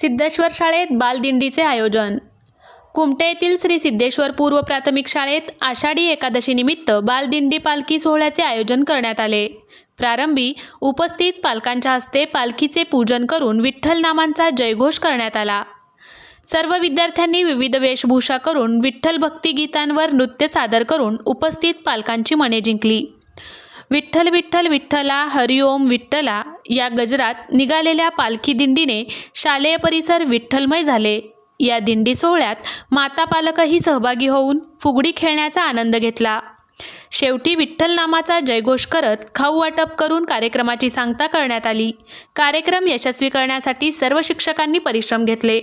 सिद्धेश्वर शाळेत बालदिंडीचे आयोजन. कुमटे येथील श्री सिद्धेश्वर पूर्व प्राथमिक शाळेत आषाढी एकादशीनिमित्त बालदिंडी पालखी सोहळ्याचे आयोजन करण्यात आले. प्रारंभी उपस्थित पालकांच्या हस्ते पालखीचे पूजन करून विठ्ठल नामांचा जयघोष करण्यात आला. सर्व विद्यार्थ्यांनी विविध वेशभूषा करून विठ्ठल भक्तिगीतांवर नृत्य सादर करून उपस्थित पालकांची मने जिंकली. विठ्ठल विठ्ठल विठ्ठला हरिओम विठ्ठला या गजरात निघालेल्या पालखी दिंडीने शालेय परिसर विठ्ठलमय झाले. या दिंडी सोहळ्यात माता पालकही सहभागी होऊन फुगडी खेळण्याचा आनंद घेतला. शेवटी विठ्ठल नामाचा जयघोष करत खाऊ वाटप करून कार्यक्रमाची सांगता करण्यात आली. कार्यक्रम यशस्वी करण्यासाठी सर्व शिक्षकांनी परिश्रम घेतले.